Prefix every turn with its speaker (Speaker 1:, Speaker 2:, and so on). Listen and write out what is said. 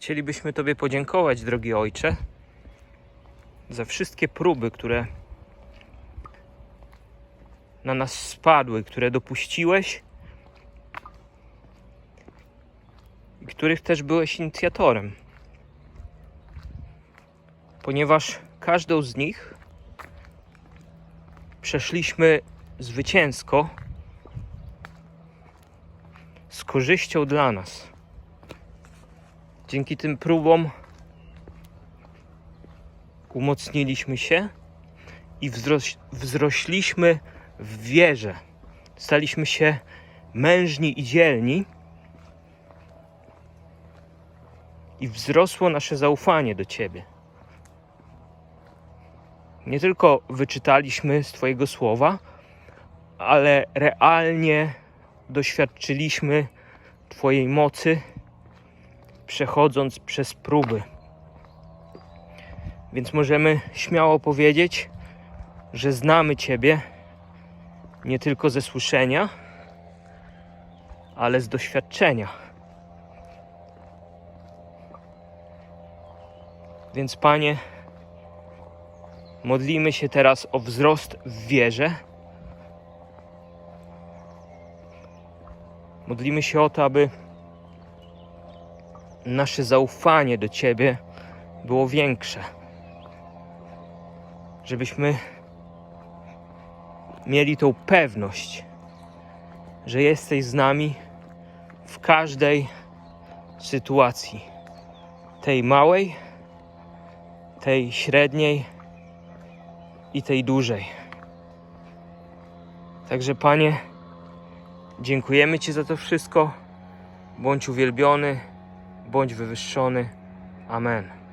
Speaker 1: Chcielibyśmy Tobie podziękować, drogi Ojcze, za wszystkie próby, które na nas spadły, które dopuściłeś i których też byłeś inicjatorem. Ponieważ każdą z nich przeszliśmy zwycięsko z korzyścią dla nas. Dzięki tym próbom umocniliśmy się i wzroś, wzrośliśmy w wierze. Staliśmy się mężni i dzielni i wzrosło nasze zaufanie do Ciebie. Nie tylko wyczytaliśmy z Twojego słowa, ale realnie doświadczyliśmy Twojej mocy, przechodząc przez próby. Więc możemy śmiało powiedzieć, że znamy Ciebie nie tylko ze słyszenia, ale z doświadczenia. Więc Panie, modlimy się teraz o wzrost w wierze. Modlimy się o to, aby nasze zaufanie do Ciebie było większe. Żebyśmy mieli tą pewność, że jesteś z nami w każdej sytuacji. Tej małej, tej średniej i tej dużej. Także Panie, dziękujemy Ci za to wszystko. Bądź uwielbiony, bądź wywyższony. Amen.